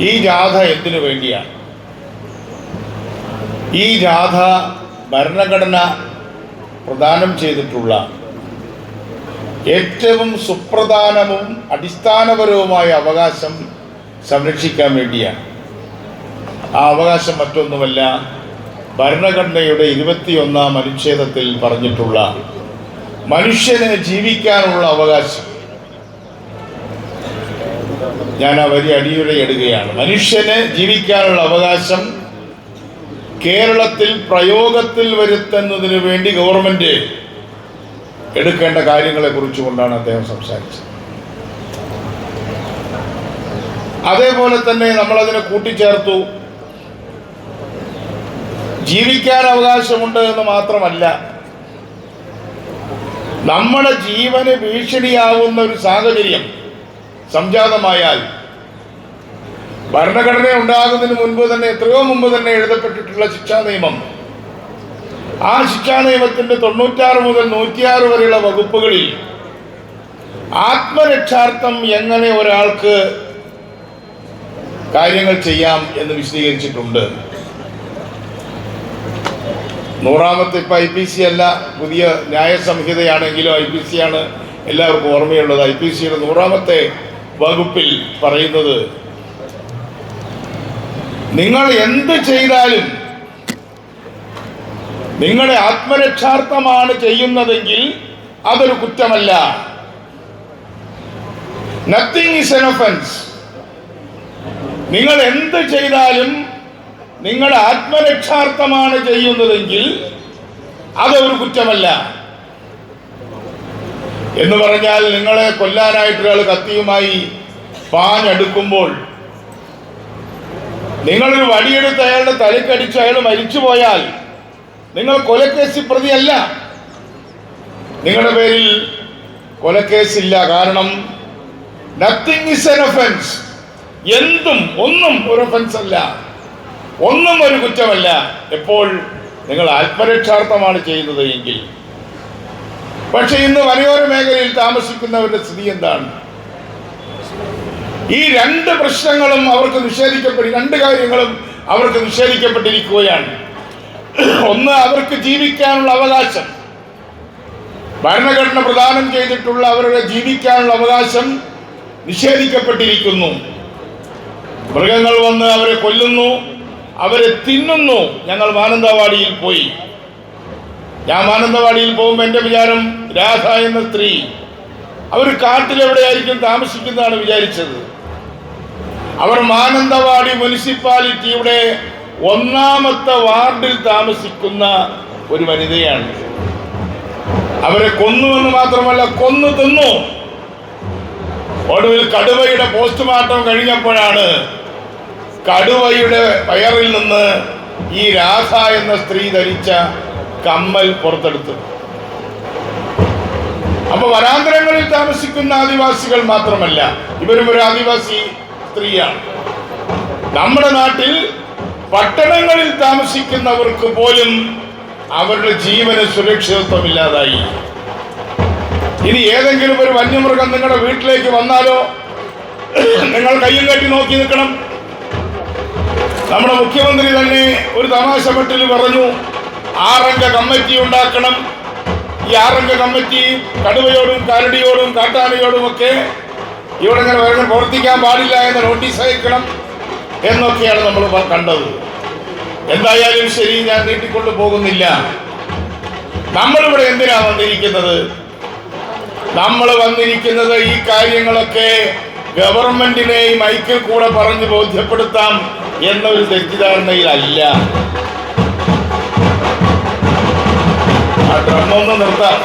ഈ ജാഥ എന്തിനു വേണ്ടിയാണ് ഈ ജാഥ ഭരണഘടന പ്രദാനം ചെയ്തിട്ടുള്ള ഏറ്റവും സുപ്രധാനവും അടിസ്ഥാനപരവുമായ അവകാശം സംരക്ഷിക്കാൻ വേണ്ടിയാണ് ആ അവകാശം മറ്റൊന്നുമല്ല ഭരണഘടനയുടെ ഇരുപത്തിയൊന്നാം അനുച്ഛേദത്തിൽ പറഞ്ഞിട്ടുള്ള മനുഷ്യന് ജീവിക്കാനുള്ള അവകാശം. ഞാൻ ആ വരി അടിയുരയിടുകയാണ്. മനുഷ്യന് ജീവിക്കാനുള്ള അവകാശം കേരളത്തിൽ പ്രയോഗത്തിൽ വരുത്തുന്നതിന് വേണ്ടി ഗവൺമെന്റ് എടുക്കേണ്ട കാര്യങ്ങളെ കുറിച്ചുകൊണ്ടാണ് അദ്ദേഹം സംസാരിച്ചത്. അതേപോലെ തന്നെ നമ്മൾ അതിനെ കൂട്ടിച്ചേർത്തു. ജീവിക്കാൻ അവകാശമുണ്ട് എന്ന് മാത്രമല്ല നമ്മുടെ ജീവന് ഭീഷണിയാവുന്ന ഒരു സാഹചര്യം സംജാതമായാൽ ഭരണഘടന ഉണ്ടാകുന്നതിന് മുൻപ് തന്നെ എത്രയോ മുമ്പ് തന്നെ എഴുതപ്പെട്ടിട്ടുള്ള ശിക്ഷാ നിയമം. ആ ശിക്ഷാ നിയമത്തിന്റെ തൊണ്ണൂറ്റാറ് മുതൽ നൂറ്റിയാറ് വരെയുള്ള വകുപ്പുകളിൽ ആത്മരക്ഷാർത്ഥം എങ്ങനെ ഒരാൾക്ക് കാര്യങ്ങൾ ചെയ്യാം എന്ന് വിശദീകരിച്ചിട്ടുണ്ട്. നൂറാമത്തെ ഇപ്പം ഐ പി സി അല്ല പുതിയ ന്യായ സംഹിതയാണെങ്കിലും ഐ പി സി ആണ് എല്ലാവർക്കും ഓർമ്മയുള്ളത്. ഐ പി സിയുടെ നൂറാമത്തെ വകുപ്പിൽ പറയുന്നത്. നിങ്ങൾ എന്ത് ചെയ്താലും നിങ്ങളുടെ ആത്മരക്ഷാർത്ഥമാണ് ചെയ്യുന്നതെങ്കിൽ അതൊരു കുറ്റമല്ല. നത്തിങ് ഇസ് എൻ ഒഫൻസ് നിങ്ങൾ എന്ത് ചെയ്താലും നിങ്ങൾ ആത്മരക്ഷാർത്ഥമാണ് ചെയ്യുന്നതെങ്കിൽ അതൊരു കുറ്റമല്ല. എന്ന് പറഞ്ഞാൽ നിങ്ങളെ കൊല്ലാനായിട്ട് ഒരാൾ കത്തിയുമായി പാഞ്ഞെടുക്കുമ്പോൾ നിങ്ങളൊരു വടിയെടുത്ത് അയാളുടെ തലക്കടിച്ച് അയാൾ മരിച്ചുപോയാൽ നിങ്ങൾ കൊലക്കേസിൽ പ്രതിയല്ല. നിങ്ങളുടെ പേരിൽ കൊലക്കേസില്ല. കാരണം നത്തിങ് ഇസ് എൻ ഒഫൻസ് എന്തും ഒന്നും ഒരു ഒഫൻസ് അല്ല. ഒന്നും ഒരു കുറ്റമല്ല. എപ്പോൾ നിങ്ങൾ ആത്മരക്ഷാർത്ഥമാണ് ചെയ്യുന്നത് എങ്കിൽ പക്ഷെ ഇന്ന് മലയോര മേഖലയിൽ താമസിക്കുന്നവരുടെ സ്ഥിതി എന്താണ്? ഈ രണ്ട് പ്രശ്നങ്ങളും അവർക്ക് നിഷേധിക്കപ്പെടി രണ്ട് കാര്യങ്ങളും അവർക്ക് നിഷേധിക്കപ്പെട്ടിരിക്കുകയാണ്. ഒന്ന് അവർക്ക് ജീവിക്കാനുള്ള അവകാശം. ഭരണഘടന പ്രദാനം ചെയ്തിട്ടുള്ള അവരുടെ ജീവിക്കാനുള്ള അവകാശം നിഷേധിക്കപ്പെട്ടിരിക്കുന്നു. മൃഗങ്ങൾ വന്ന് അവരെ കൊല്ലുന്നു അവരെ തിന്നുന്നു. ഞങ്ങൾ മാനന്തവാടിയിൽ പോയി. ഞാൻ മാനന്തവാടിയിൽ പോകുമ്പോൾ എന്റെ വിചാരം രാധ എന്ന സ്ത്രീ അവർ കാട്ടിലെവിടെയായിരിക്കും താമസിക്കുന്നതാണ് വിചാരിച്ചത്. അവർ മാനന്തവാടി മുനിസിപ്പാലിറ്റിയുടെ ഒന്നാമത്തെ വാർഡിൽ താമസിക്കുന്ന ഒരു വനിതയാണ്. അവരെ കൊന്നു എന്ന് മാത്രമല്ല കൊന്നു തിന്നു. ഒടുവിൽ കടുവയുടെ പോസ്റ്റ്മോർട്ടം കഴിഞ്ഞപ്പോഴാണ് കടുവയുടെ വയറിൽ നിന്ന് ഈ രാധ എന്ന സ്ത്രീ ധരിച്ച കമ്മൽ പുറത്തെടുത്തു. അപ്പൊ വനാന്തരങ്ങളിൽ താമസിക്കുന്ന ആദിവാസികൾ മാത്രമല്ല ഇവരും ഒരു ആദിവാസി സ്ത്രീയാണ്. നമ്മുടെ നാട്ടിൽ പട്ടണങ്ങളിൽ താമസിക്കുന്നവർക്ക് പോലും അവരുടെ ജീവന് സുരക്ഷിതത്വമില്ലാതായി ഇനി ഏതെങ്കിലും ഒരു വന്യമൃഗം നിങ്ങളുടെ വീട്ടിലേക്ക് വന്നാലോ? നിങ്ങൾ കയ്യും കെട്ടി നോക്കി നിൽക്കണം. നമ്മുടെ മുഖ്യമന്ത്രി തന്നെ ഒരു തമാശ പട്ടിൽ പറഞ്ഞു ആറംഗ കമ്മിറ്റി ഉണ്ടാക്കണം. ഈ ആറംഗ കമ്മിറ്റി കടുവയോടും കരടിയോടും കാട്ടാനയോടും ഒക്കെ ഇവിടെ ഇങ്ങനെ വരണം പ്രവർത്തിക്കാൻ പാടില്ല എന്ന് നോട്ടീസ് അയക്കണം എന്നൊക്കെയാണ് നമ്മൾ കണ്ടത്. എന്തായാലും ശരി ഞാൻ നീട്ടിക്കൊണ്ടു പോകുന്നില്ല. നമ്മളിവിടെ എന്തിനാ വന്നിരിക്കുന്നത്? നമ്മൾ വന്നിരിക്കുന്നത് ഈ കാര്യങ്ങളൊക്കെ ഗവൺമെന്റിനെ മൈക്കിൽ കൂടെ പറഞ്ഞ് ബോധ്യപ്പെടുത്താം എന്നൊരു തെറ്റിദ്ധാരണയിലല്ല. ഡ്രമ്മൊന്ന് നിർത്താം.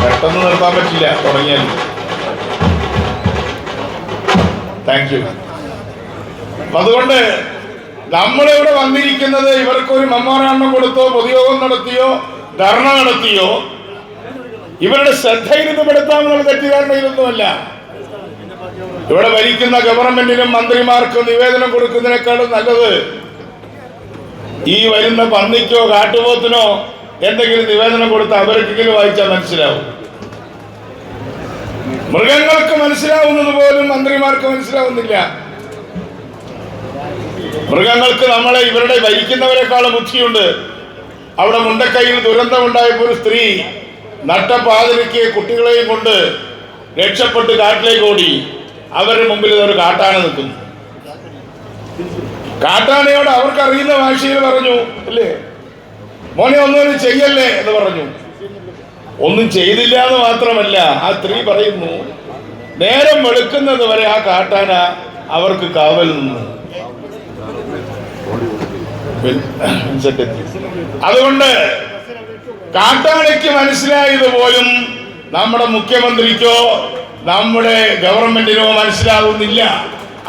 പെട്ടെന്ന് നിർത്താൻ പറ്റില്ല തുടങ്ങിയാൽ. താങ്ക് യു അതുകൊണ്ട് നമ്മളിവിടെ വന്നിരിക്കുന്നത് ഇവർക്കൊരു മെമ്മോറാണ്ടം കൊടുത്തോ പൊതുയോഗം നടത്തിയോ ധർണ നടത്തിയോ ഇവരുടെ ശ്രദ്ധയിൽ നിന്ന് പെടുത്താമെന്നുള്ള ഇവിടെ ഭരിക്കുന്ന ഗവൺമെന്റിനും മന്ത്രിമാർക്കും നിവേദനം കൊടുക്കുന്നതിനേക്കാളും നല്ലത് ഈ വരുന്ന പന്നിക്കോ കാട്ടുപോത്തിനോ എന്തെങ്കിലും നിവേദനം കൊടുത്ത് അവർക്കെങ്കിലും വായിച്ചാൽ മനസ്സിലാവും. മൃഗങ്ങൾക്ക് മനസ്സിലാവുന്നത് പോലും മന്ത്രിമാർക്ക് മനസ്സിലാവുന്നില്ല. മൃഗങ്ങൾക്ക് നമ്മളെ ഇവരുടെ ഭരിക്കുന്നവരെക്കാളും ബുദ്ധിയുണ്ട്. അവിടെ മുണ്ടക്കൈയിൽ ദുരന്തമുണ്ടായപ്പോൾ ഒരു സ്ത്രീ നട്ടപ്പാതിരിക്ക് കുട്ടികളെയും കൊണ്ട് രക്ഷപ്പെട്ട് കാട്ടിലേക്ക് ഓടി. അവരുടെ മുമ്പിൽ ഒരു കാട്ടാണ് നിൽക്കുന്നു കാട്ടാനയോട് അവർക്ക് അറിയുന്ന ഭാഷയിൽ പറഞ്ഞു അല്ലേ മോനെ ഒന്നും ചെയ്യല്ലേ എന്ന് പറഞ്ഞു. ഒന്നും ചെയ്തില്ല എന്ന് മാത്രമല്ല ആ സ്ത്രീ പറയുന്നു നേരം വെളുക്കുന്നത് വരെ ആ കാട്ടാന അവർക്ക് കാവൽ നിന്നു. അതുകൊണ്ട് കാട്ടാനയ്ക്ക് മനസ്സിലായത് പോലും നമ്മുടെ മുഖ്യമന്ത്രിക്കോ നമ്മുടെ ഗവൺമെന്റിനോ മനസ്സിലാകുന്നില്ല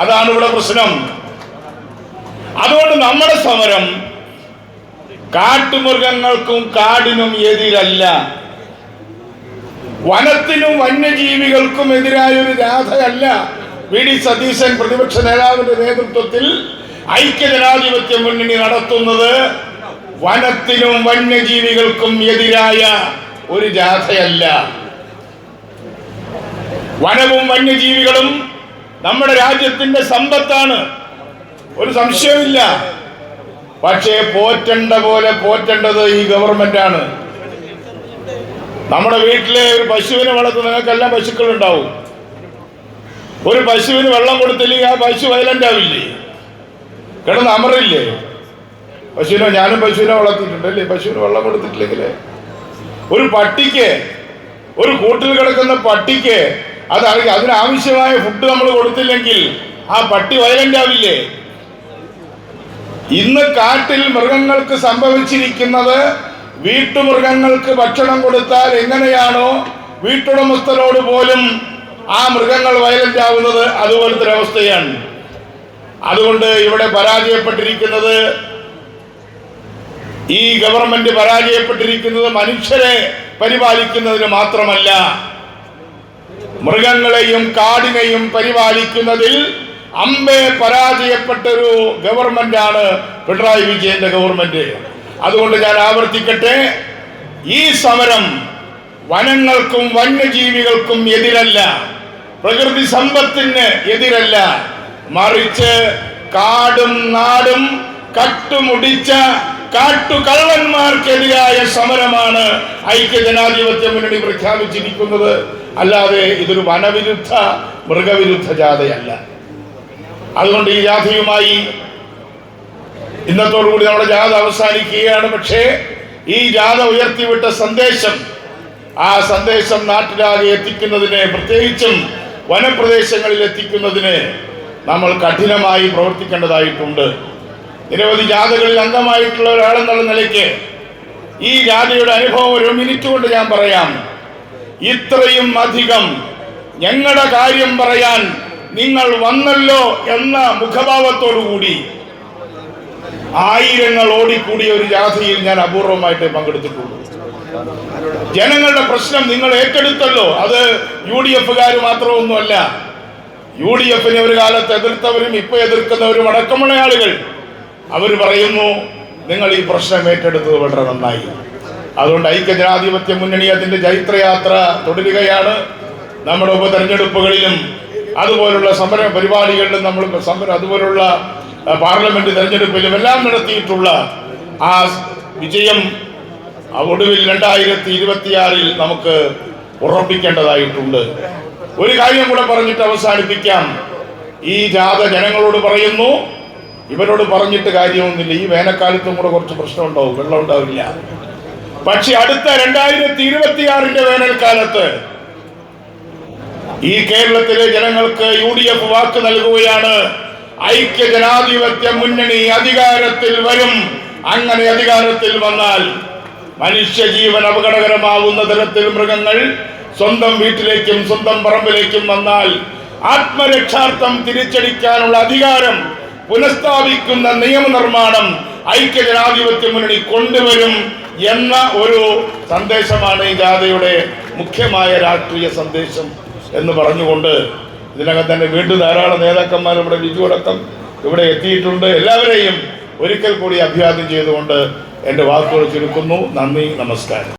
അതാണ് ഇവിടെ പ്രശ്നം. അതുകൊണ്ട് നമ്മുടെ സമരം കാട്ടുമൃഗങ്ങൾക്കും കാടിനും എതിരല്ല. വനത്തിനും വന്യജീവികൾക്കും എതിരായ ഒരു രാധയല്ല. വി. ഡി. സതീശൻ പ്രതിപക്ഷ നേതാവിന്റെ നേതൃത്വത്തിൽ ഐക്യജനാധിപത്യ മുന്നണി നടത്തുന്നത് വനത്തിനും വന്യജീവികൾക്കും എതിരായ ഒരു ജാഥയല്ല വനവും വന്യജീവികളും നമ്മുടെ രാജ്യത്തിന്റെ സമ്പത്താണ്. ഒരു സംശയമില്ല പക്ഷേ പോറ്റേണ്ട പോലെ പോറ്റേണ്ടത് ഈ ഗവൺമെന്റ് ആണ് നമ്മുടെ വീട്ടിലെ ഒരു പശുവിനെ വളർത്തുന്ന നിങ്ങൾക്കെല്ലാം പശുക്കൾ ഉണ്ടാവും ഒരു പശുവിന് വെള്ളം കൊടുത്തില്ലെങ്കിൽ ആ പശു വയലന്റ് ആവില്ലേ? കിടന്ന് അമറില്ലേ? പശുവിനെ ഞാനും പശുവിനെ വളർത്തിയിട്ടുണ്ട് അല്ലേ? പശുവിന് വെള്ളം കൊടുത്തിട്ടില്ലെങ്കിലേ? ഒരു പട്ടിക്ക് ഒരു കൂട്ടിൽ കിടക്കുന്ന പട്ടിക്ക് അത് അതിനാവശ്യമായ ഫുഡ് നമ്മൾ കൊടുത്തില്ലെങ്കിൽ ആ പട്ടി വയലന്റ് ആവില്ലേ? ഇന്ന് കാട്ടിൽ മൃഗങ്ങൾക്ക് സംഭവിച്ചിരിക്കുന്നത് വീട്ടുമൃഗങ്ങൾക്ക് ഭക്ഷണം കൊടുത്താൽ എങ്ങനെയാണോ വീട്ടുടമസ്ഥരോട് പോലും ആ മൃഗങ്ങൾ വയലന്റ് ആവുന്നത് അതുപോലത്തെ ഒരവസ്ഥയാണ് അതുകൊണ്ട് ഇവിടെ പരാജയപ്പെട്ടിരിക്കുന്നത് ഈ ഗവൺമെന്റ് പരാജയപ്പെട്ടിരിക്കുന്നത് മനുഷ്യരെ പരിപാലിക്കുന്നതിന് മാത്രമല്ല മൃഗങ്ങളെയും കാടിനെയും പരിപാലിക്കുന്നതിൽ അമ്പെ പരാജയപ്പെട്ടൊരു ആണ് പിണറായി വിജയന്റെ ഗവൺമെന്റ് അതുകൊണ്ട് ഞാൻ ആവർത്തിക്കട്ടെ ഈ സമരം വനങ്ങൾക്കും വന്യജീവികൾക്കും എതിരല്ല പ്രകൃതി സമ്പത്തിന് എതിരല്ല. മറിച്ച് കാടും നാടും കട്ടുമുടിച്ച കാട്ടുകള്ളന്മാർക്കെതിരായ സമരമാണ് ഐക്യജനാധിപത്യ മുന്നണി പ്രഖ്യാപിച്ചിരിക്കുന്നത്. അല്ലാതെ ഇതൊരു വനവിരുദ്ധ മൃഗവിരുദ്ധ ജാഥയല്ല. അതുകൊണ്ട് ഈ ജാഥയുമായി ഇന്നത്തോടുകൂടി നമ്മുടെ ജാഥ അവസാനിക്കുകയാണ്. പക്ഷേ ഈ ജാഥ ഉയർത്തിവിട്ട സന്ദേശം ആ സന്ദേശം നാട്ടിലാകെ എത്തിക്കുന്നതിന് പ്രത്യേകിച്ചും വനപ്രദേശങ്ങളിൽ എത്തിക്കുന്നതിന് നമ്മൾ കഠിനമായി പ്രവർത്തിക്കേണ്ടതായിട്ടുണ്ട്. നിരവധി ജാഥകളിൽ അംഗമായിട്ടുള്ള ഒരാളെന്നുള്ള നിലയ്ക്ക് ഈ ജാഥയുടെ അനുഭവം ഒരു മിനിറ്റ് കൊണ്ട് ഞാൻ പറയാം. ഇത്രയും അധികം ഞങ്ങളുടെ കാര്യം പറയാൻ നിങ്ങൾ വന്നല്ലോ എന്ന മുഖഭാവത്തോടുകൂടി ആയിരങ്ങൾ ഓടിക്കൂടിയ ഒരു ജാഥയിൽ ഞാൻ അപൂർവമായിട്ട് പങ്കെടുത്തിട്ടുള്ളൂ ജനങ്ങളുടെ പ്രശ്നം നിങ്ങൾ ഏറ്റെടുത്തല്ലോ. അത് യു ഡി എഫുകാർ മാത്രമൊന്നുമല്ല. യു ഡി എഫിനെ ഒരു കാലത്ത് എതിർത്തവരും ഇപ്പൊ എതിർക്കുന്നവരും അടക്കമുള്ള ആളുകൾ. അവർ പറയുന്നു നിങ്ങൾ ഈ പ്രശ്നം ഏറ്റെടുത്തത് വളരെ നന്നായി. അതുകൊണ്ട് ഐക്യജനാധിപത്യ മുന്നണി അതിന്റെ ചൈത്രയാത്ര തുടരുകയാണ്. നമ്മുടെ ഉപതെരഞ്ഞെടുപ്പുകളിലും അതുപോലുള്ള സമര പരിപാടികളിലും നമ്മൾ സമരം അതുപോലുള്ള പാർലമെന്റ് തെരഞ്ഞെടുപ്പിലും എല്ലാം നടത്തിയിട്ടുള്ള ആ വിജയം ഒടുവിൽ രണ്ടായിരത്തി ഇരുപത്തിയാറിൽ നമുക്ക് ഉറപ്പിക്കേണ്ടതായിട്ടുണ്ട്. ഒരു കാര്യം കൂടെ പറഞ്ഞിട്ട് അവസാനിപ്പിക്കാം. ഈ ജാഥ ജനങ്ങളോട് പറയുന്നു. ഇവരോട് പറഞ്ഞിട്ട് കാര്യമൊന്നുമില്ല. ഈ വേനൽക്കാലത്തും കൂടെ കുറച്ച് പ്രശ്നം ഉണ്ടാവും വെള്ളം ഉണ്ടാവില്ല. പക്ഷെ അടുത്ത രണ്ടായിരത്തി ഇരുപത്തിയാറിന്റെ വേനൽക്കാലത്ത് ഈ കേരളത്തിലെ ജനങ്ങൾക്ക് യു ഡി എഫ് വാക്ക് നൽകുകയാണ്. ഐക്യ ജനാധിപത്യ മുന്നണി അധികാരത്തിൽ വരും. അങ്ങനെ അധികാരത്തിൽ വന്നാൽ മനുഷ്യജീവൻ അപകടകരമാവുന്ന തരത്തിൽ മൃഗങ്ങൾ സ്വന്തം വീട്ടിലേക്കും സ്വന്തം പറമ്പിലേക്കും വന്നാൽ ആത്മരക്ഷാർത്ഥം തിരിച്ചടിക്കാനുള്ള അധികാരം പുനഃസ്ഥാപിക്കുന്ന നിയമനിർമ്മാണം ഐക്യ ജനാധിപത്യ മുന്നണി കൊണ്ടുവരും എന്ന ഒരു സന്ദേശമാണ് ഈ ജാഥയുടെ മുഖ്യമായ രാഷ്ട്രീയ സന്ദേശം. എന്ന് പറഞ്ഞുകൊണ്ട് ഇതിനകം തന്നെ വീണ്ടും ധാരാളം നേതാക്കന്മാർ ഇവിടെ ബിജു അടക്കം ഇവിടെ എത്തിയിട്ടുണ്ട്. എല്ലാവരെയും ഒരിക്കൽ കൂടി അഭിവാദ്യം ചെയ്തുകൊണ്ട് എന്റെ വാക്കുകൾ ചുരുക്കുന്നു. നന്ദി നമസ്കാരം.